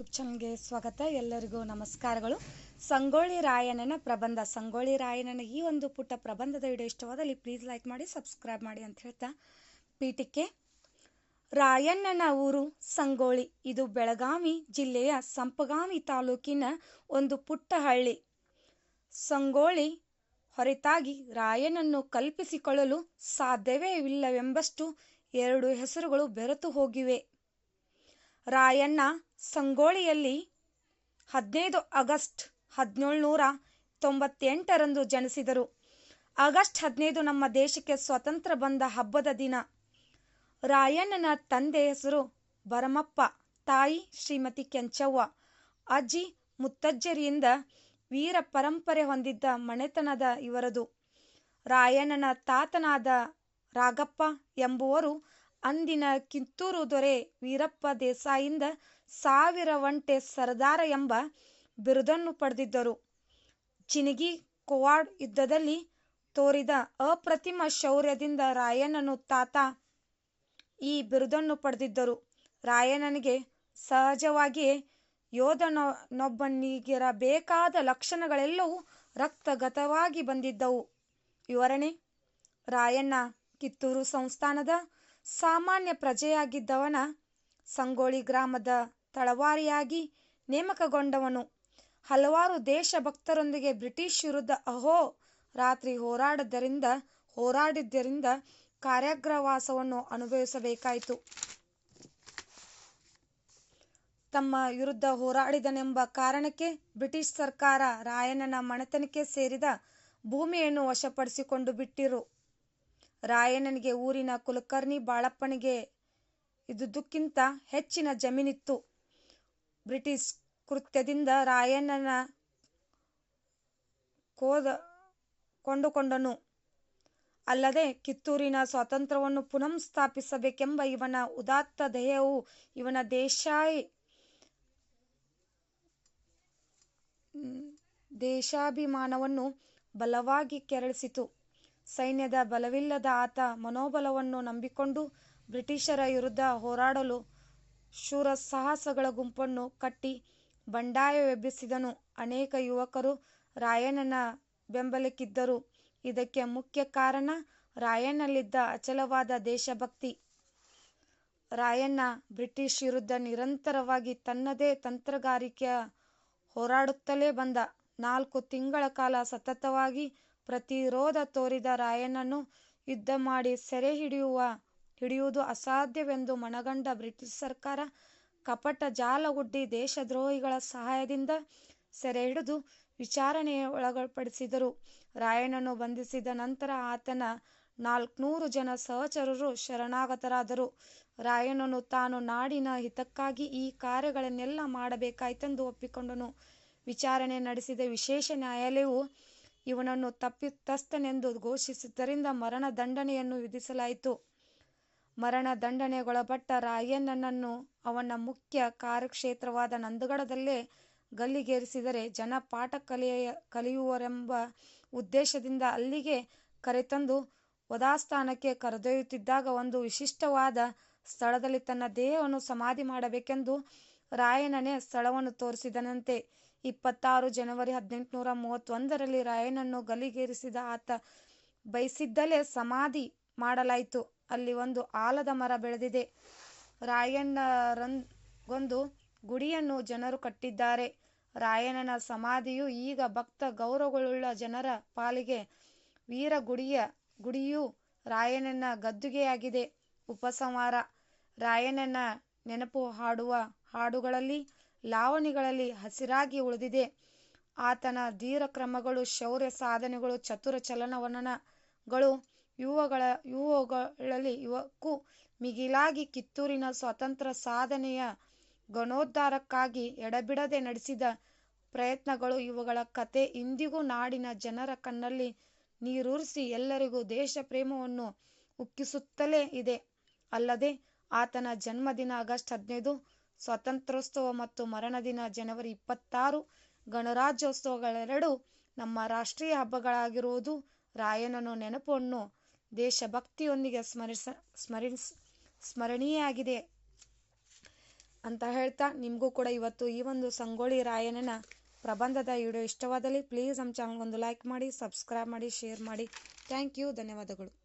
YouTube ಚಾನಲ್ಗೆ ಸ್ವಾಗತ. ಎಲ್ಲರಿಗೂ ನಮಸ್ಕಾರಗಳು. ಸಂಗೊಳ್ಳಿ ರಾಯಣ್ಣನ ಪ್ರಬಂಧ. ಸಂಗೊಳ್ಳಿ ರಾಯಣ್ಣನ ಈ ಒಂದು ಪುಟ್ಟ ಪ್ರಬಂಧದ ವಿಡಿಯೋ ಇಷ್ಟವಾದಲ್ಲಿ ಪ್ಲೀಸ್ ಲೈಕ್ ಮಾಡಿ ಸಬ್ಸ್ಕ್ರೈಬ್ ಮಾಡಿ ಅಂತ ಹೇಳ್ತಾ ಪೀಠಕ್ಕೆ. ರಾಯಣ್ಣನ ಊರು ಸಂಗೊಳ್ಳಿ. ಇದು ಬೆಳಗಾವಿ ಜಿಲ್ಲೆಯ ಸಂಪಗಾಮಿ ತಾಲೂಕಿನ ಒಂದು ಪುಟ್ಟ ಹಳ್ಳಿ. ಸಂಗೊಳ್ಳಿ ಹೊರತಾಗಿ ರಾಯನನ್ನು ಕಲ್ಪಿಸಿಕೊಳ್ಳಲು ಸಾಧ್ಯವೇ ಇಲ್ಲವೆಂಬಷ್ಟು ಎರಡು ಹೆಸರುಗಳು ಬೆರೆತು ಹೋಗಿವೆ. ರಾಯಣ್ಣ ಸಂಗೊಳ್ಳಿಯಲ್ಲಿ ಹದಿನೈದು ಆಗಸ್ಟ್ ಹದಿನೇಳುನೂರ ತೊಂಬತ್ತೆಂಟರಂದು ಜನಿಸಿದರು. ಆಗಸ್ಟ್ ಹದಿನೈದು ನಮ್ಮ ದೇಶಕ್ಕೆ ಸ್ವತಂತ್ರ ಬಂದ ಹಬ್ಬದ ದಿನ. ರಾಯಣ್ಣನ ತಂದೆ ಹೆಸರು ಭರಮಪ್ಪ, ತಾಯಿ ಶ್ರೀಮತಿ ಕೆಂಚವ್ವ. ಅಜ್ಜಿ ಮುತ್ತಜ್ಜರಿಯಿಂದ ವೀರ ಪರಂಪರೆ ಹೊಂದಿದ್ದ ಮನೆತನದ ಇವರದು. ರಾಯಣ್ಣನ ತಾತನಾದ ರಾಗಪ್ಪ ಎಂಬುವರು ಅಂದಿನ ಕಿತ್ತೂರು ದೊರೆ ವೀರಪ್ಪ ದೇಸಾಯಿಂದ ಸಾವಿರ ಒಂಟೆ ಸರದಾರ ಎಂಬ ಬಿರುದನ್ನು ಪಡೆದಿದ್ದರು. ಚಿನಗಿ ಕೋವಾಡ್ ಯುದ್ಧದಲ್ಲಿ ತೋರಿದ ಅಪ್ರತಿಮ ಶೌರ್ಯದಿಂದ ರಾಯಣ್ಣನು ತಾತ ಈ ಬಿರುದನ್ನು ಪಡೆದಿದ್ದರು. ರಾಯಣ್ಣನಿಗೆ ಸಹಜವಾಗಿಯೇ ಯೋಧನೊಬ್ಬನಿಗಿರಬೇಕಾದ ಲಕ್ಷಣಗಳೆಲ್ಲವೂ ರಕ್ತಗತವಾಗಿ ಬಂದಿದ್ದವು. ವಿವರಣೆ, ರಾಯಣ್ಣ ಕಿತ್ತೂರು ಸಂಸ್ಥಾನದ ಸಾಮಾನ್ಯ ಪ್ರಜೆಯಾಗಿದ್ದವನ ಸಂಗೋಳಿ ಗ್ರಾಮದ ತಳವಾರಿಯಾಗಿ ನೇಮಕಗೊಂಡವನು. ಹಲವಾರು ದೇಶಭಕ್ತರೊಂದಿಗೆ ಬ್ರಿಟಿಷ್ ವಿರುದ್ಧ ಅಹೋ! ರಾತ್ರಿ ಹೋರಾಡದ್ದರಿಂದ, ಹೋರಾಡಿದ್ದರಿಂದ ಕಾರ್ಯಾಗ್ರವಾಸವನ್ನು ಅನುಭವಿಸಬೇಕಾಯಿತು. ತಮ್ಮ ವಿರುದ್ಧ ಹೋರಾಡಿದನೆಂಬ ಕಾರಣಕ್ಕೆ ಬ್ರಿಟಿಷ್ ಸರ್ಕಾರ ರಾಯಣ್ಣನ ಮನೆತನಕ್ಕೆ ಸೇರಿದ ಭೂಮಿಯನ್ನು ವಶಪಡಿಸಿಕೊಂಡು ಬಿಟ್ಟಿರು. ರಾಯಣ್ಣನಿಗೆ ಊರಿನ ಕುಲಕರ್ಣಿ ಬಾಳಪ್ಪನಿಗೆ ಇದ್ದುದಕ್ಕಿಂತ ಹೆಚ್ಚಿನ ಜಮೀನಿತ್ತು. ಬ್ರಿಟಿಷ್ ಕೃತ್ಯದಿಂದ ರಾಯಣ್ಣನ ಕೋದ ಕೊಂಡುಕೊಂಡನು. ಅಲ್ಲದೆ ಕಿತ್ತೂರಿನ ಸ್ವಾತಂತ್ರ್ಯವನ್ನು ಪುನಃ ಸ್ಥಾಪಿಸಬೇಕೆಂಬ ಇವನ ಉದಾತ್ತ ಧ್ಯೇಯವು ಇವನ ದೇಶಾಯಿ ದೇಶಾಭಿಮಾನವನ್ನು ಬಲವಾಗಿ ಕೆರಳಿಸಿತು. ಸೈನ್ಯದ ಬಲವಿಲ್ಲದ ಆತ ಮನೋಬಲವನ್ನು ನಂಬಿಕೊಂಡು ಬ್ರಿಟಿಷರ ವಿರುದ್ಧ ಹೋರಾಡಲು ಶೂರ ಸಾಹಸಗಳ ಗುಂಪನ್ನು ಕಟ್ಟಿ ಬಂಡಾಯವೆಬ್ಬಿಸಿದನು. ಅನೇಕ ಯುವಕರು ರಾಯಣ್ಣನ ಬೆಂಬಲಕ್ಕಿದ್ದರು. ಇದಕ್ಕೆ ಮುಖ್ಯ ಕಾರಣ ರಾಯಣ್ಣನಲ್ಲಿದ್ದ ಅಚಲವಾದ ದೇಶಭಕ್ತಿ. ರಾಯಣ್ಣ ಬ್ರಿಟಿಷ್ ವಿರುದ್ಧ ನಿರಂತರವಾಗಿ ತನ್ನದೇ ತಂತ್ರಗಾರಿಕೆಯ ಹೋರಾಡುತ್ತಲೇ ಬಂದ. ನಾಲ್ಕು ತಿಂಗಳ ಕಾಲ ಸತತವಾಗಿ ಪ್ರತಿರೋಧ ತೋರಿದ ರಾಯನನ್ನು ಯುದ್ಧ ಮಾಡಿ ಸೆರೆ ಹಿಡಿಯುವ, ಹಿಡಿಯುವುದು ಅಸಾಧ್ಯವೆಂದು ಮನಗಂಡ ಬ್ರಿಟಿಷ್ ಸರ್ಕಾರ ಕಪಟ ಜಾಲಗುಡ್ಡಿ ದೇಶದ್ರೋಹಿಗಳ ಸಹಾಯದಿಂದ ಸೆರೆ ಹಿಡಿದು ವಿಚಾರಣೆಗೆ ಒಳಪಡಿಸಿದರು. ರಾಯನನ್ನು ಬಂಧಿಸಿದ ನಂತರ ಆತನ ನಾಲ್ಕುನೂರು ಜನ ಸಹಚರರು ಶರಣಾಗತರಾದರು. ರಾಯಣ್ಣನು ತಾನು ನಾಡಿನ ಹಿತಕ್ಕಾಗಿ ಈ ಕಾರ್ಯಗಳನ್ನೆಲ್ಲ ಮಾಡಬೇಕಾಯ್ತೆಂದು ಒಪ್ಪಿಕೊಂಡನು. ವಿಚಾರಣೆ ನಡೆಸಿದ ವಿಶೇಷ ನ್ಯಾಯಾಲಯವು ಇವನನ್ನು ತಪ್ಪಿತಸ್ಥನೆಂದು ಘೋಷಿಸಿದ್ದರಿಂದ ಮರಣ ದಂಡನೆಯನ್ನು ವಿಧಿಸಲಾಯಿತು. ಮರಣ ದಂಡನೆಗೊಳಪಟ್ಟ ರಾಯಣ್ಣನನ್ನು ಅವನ ಮುಖ್ಯ ಕಾರ್ಯಕ್ಷೇತ್ರವಾದ ನಂದಗಡದಲ್ಲೇ ಗಲ್ಲಿಗೇರಿಸಿದರೆ ಜನ ಪಾಠ ಕಲಿಯ ಕಲಿಯುವರೆಂಬ ಉದ್ದೇಶದಿಂದ ಅಲ್ಲಿಗೆ ಕರೆತಂದು ವಧಾಸ್ಥಾನಕ್ಕೆ ಕರೆದೊಯ್ಯುತ್ತಿದ್ದಾಗ ಒಂದು ವಿಶಿಷ್ಟವಾದ ಸ್ಥಳದಲ್ಲಿ ತನ್ನ ದೇಹವನ್ನು ಸಮಾಧಿ ಮಾಡಬೇಕೆಂದು ರಾಯಣ್ಣನೇ ಸ್ಥಳವನ್ನು ತೋರಿಸಿದನಂತೆ. ಇಪ್ಪತ್ತಾರು ಜನವರಿ ಹದಿನೆಂಟುನೂರ ಮೂವತ್ತೊಂದರಲ್ಲಿ ರಾಯಣ್ಣನ್ನು ಗಲಿಗೇರಿಸಿದ ಆತ ಬಯಸಿದ್ದಲೇ ಸಮಾಧಿ ಮಾಡಲಾಯಿತು. ಅಲ್ಲಿ ಒಂದು ಆಲದ ಮರ ಬೆಳೆದಿದೆ. ರಾಯಣ್ಣರಂಗೊಂದು ಗುಡಿಯನ್ನು ಜನರು ಕಟ್ಟಿದ್ದಾರೆ. ರಾಯಣ್ಣನ ಸಮಾಧಿಯು ಈಗ ಭಕ್ತ ಗೌರವಗಳುಳ್ಳ ಜನರ ಪಾಲಿಗೆ ವೀರ ಗುಡಿಯ ಗುಡಿಯು ರಾಯಣ್ಣನ ಗದ್ದುಗೆಯಾಗಿದೆ. ಉಪಸಂಹಾರ, ರಾಯಣ್ಣನ ನೆನಪು ಹಾಡುವ ಹಾಡುಗಳಲ್ಲಿ ಲಾವಣಿಗಳಲ್ಲಿ ಹಸಿರಾಗಿ ಉಳಿದಿದೆ. ಆತನ ಧೀರ ಕ್ರಮಗಳು, ಶೌರ್ಯ ಸಾಧನೆಗಳು, ಚತುರ ಚಲನವಲನಗಳು ಯುವಗಳ, ಯುವಗಳಲ್ಲಿ ಇವಕ್ಕೂ ಮಿಗಿಲಾಗಿ ಕಿತ್ತೂರಿನ ಸ್ವತಂತ್ರ ಸಾಧನೆಯ ಗಣೋದ್ಧಾರಕ್ಕಾಗಿ ಎಡಬಿಡದೆ ನಡೆಸಿದ ಪ್ರಯತ್ನಗಳು ಇವುಗಳ ಕತೆ. ಇಂದಿಗೂ ನಾಡಿನ ಜನರ ಕಣ್ಣಲ್ಲಿ ನೀರೂರಿಸಿ ಎಲ್ಲರಿಗೂ ದೇಶ ಪ್ರೇಮವನ್ನು ಉಕ್ಕಿಸುತ್ತಲೇ ಇದೆ. ಅಲ್ಲದೆ, ಆತನ ಜನ್ಮದಿನ ಆಗಸ್ಟ್ ಹದಿನೈದು ಸ್ವಾತಂತ್ರ್ಯೋತ್ಸವ ಮತ್ತು ಮರಣ ದಿನ ಜನವರಿ ಇಪ್ಪತ್ತಾರು, ಗಣರಾಜ್ಯೋತ್ಸವಗಳೆರಡೂ ನಮ್ಮ ರಾಷ್ಟ್ರೀಯ ಹಬ್ಬಗಳಾಗಿರುವುದು ರಾಯನನ್ನು ನೆನಪನ್ನು ದೇಶಭಕ್ತಿಯೊಂದಿಗೆ ಸ್ಮರಿಸ ಸ್ಮರಿಸ್ ಸ್ಮರಣೀಯಾಗಿದೆ ಅಂತ ಹೇಳ್ತಾ ನಿಮಗೂ ಕೂಡ ಇವತ್ತು ಈ ಒಂದು ಸಂಗೊಳ್ಳಿ ರಾಯನನ ಪ್ರಬಂಧದ ವಿಡಿಯೋ ಇಷ್ಟವಾದಲ್ಲಿ ಪ್ಲೀಸ್ ನಮ್ಮ ಚಾನಲ್ಗೊಂದು ಒಂದು ಲೈಕ್ ಮಾಡಿ, ಸಬ್ಸ್ಕ್ರೈಬ್ ಮಾಡಿ, ಶೇರ್ ಮಾಡಿ. ಥ್ಯಾಂಕ್ ಯು, ಧನ್ಯವಾದಗಳು.